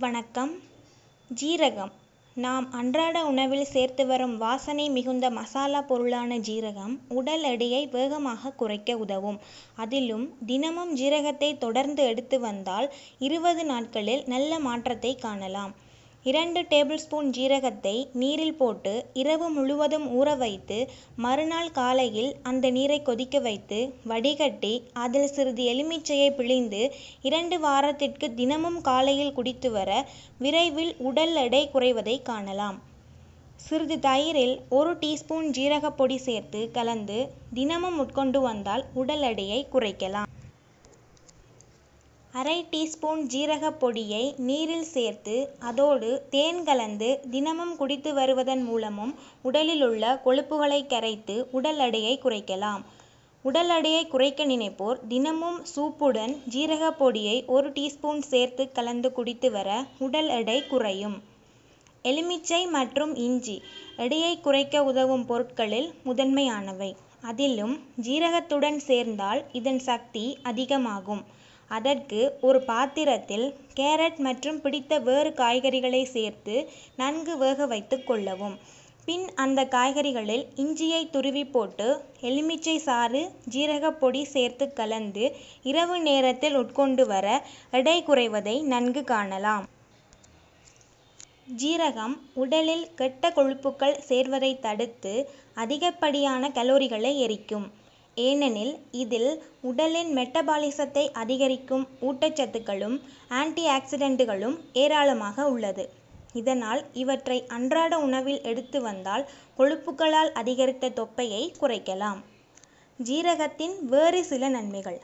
வணக்கம். ஜீரகம். நாம் அன்றாட உணவில் சேர்த்து வரும் வாசனை மிகுந்த மசாலா பொருளான ஜீரகம் உடல் எடையை வேகமாக குறைக்க உதவும். அதிலும் தினமும் ஜீரகத்தை தொடர்ந்து எடுத்து வந்தால் இருபது நாட்களில் நல்ல மாற்றத்தை காணலாம். இரண்டு டேபிள் ஸ்பூன் ஜீரகத்தை நீரில் போட்டு இரவு முழுவதும் ஊற வைத்து மறுநாள் காலையில் அந்த நீரை கொதிக்க வைத்து வடிகட்டி அதில் சிறிது எலுமிச்சையை பிழிந்து இரண்டு வாரத்திற்கு தினமும் காலையில் குடித்து வர விரைவில் உடல் எடை குறைவதை காணலாம். சிறிது தயிரில் ஒரு டீஸ்பூன் ஜீரகப் பொடி சேர்த்து கலந்து தினமும் உட்கொண்டு வந்தால் உடல் எடையை குறைக்கலாம். அரை டீஸ்பூன் ஜீரகப் பொடியை நீரில் சேர்த்து அதோடு தேன் கலந்து தினமும் குடித்து வருவதன் மூலமும் உடலில் உள்ள கொழுப்புகளை கரைத்து உடல் எடையை குறைக்கலாம். உடல் எடையை குறைக்க நினைப்போர் தினமும் சூப்புடன் ஜீரகப் பொடியை ஒரு டீஸ்பூன் சேர்த்து கலந்து குடித்து வர உடல் எடை குறையும். எலுமிச்சை மற்றும் இஞ்சி எடையை குறைக்க உதவும் பொருட்களில் முதன்மையானவை. அதிலும் ஜீரகத்துடன் சேர்ந்தால் இதன் சக்தி அதிகமாகும். அதற்கு ஒரு பாத்திரத்தில் கேரட் மற்றும் பிடித்த வேறு காய்கறிகளை சேர்த்து நன்கு வேக வைத்து கொள்ளவும். பின் அந்த காய்கறிகளில் இஞ்சியை துருவி போட்டு எலுமிச்சை சாறு ஜீரகப் பொடி சேர்த்து கலந்து இரவு நேரத்தில் உட்கொண்டு வர எடை குறைவதை நன்கு காணலாம். ஜீரகம் உடலில் கெட்ட கொழுப்புக்கள் சேர்வதை தடுத்து அதிகப்படியான கலோரிகளை எரிக்கும். ஏனெனில் இதில் உடலின் மெட்டபாலிசத்தை அதிகரிக்கும் ஊட்டச்சத்துக்களும் ஆன்டி ஆக்சிடென்ட்டுகளும் ஏராளமாக உள்ளது. இதனால் இவற்றை அன்றாட உணவில் எடுத்து வந்தால் கொழுப்புகளால் அதிகரித்த தொப்பையை குறைக்கலாம். ஜீரகத்தின் வேறு சில நன்மைகள்.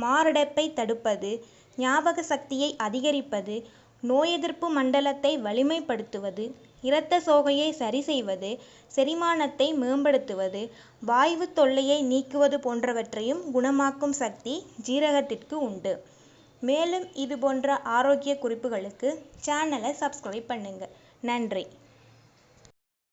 மாரடைப்பை தடுப்பது ஞாபக சக்தியை அதிகரிப்பது நோய் எதிர்ப்பு மண்டலத்தை வலிமைப்படுத்துவது இரத்த சோகையை சரி செய்வது செரிமானத்தை மேம்படுத்துவது வாய்வு தொல்லையை நீக்குவது போன்றவற்றையும் குணமாக்கும் சக்தி ஜீரகத்திற்கு உண்டு. மேலும் இது போன்ற ஆரோக்கிய குறிப்புகளுக்கு சேனலை சப்ஸ்கிரைப் பண்ணுங்கள் நன்றி.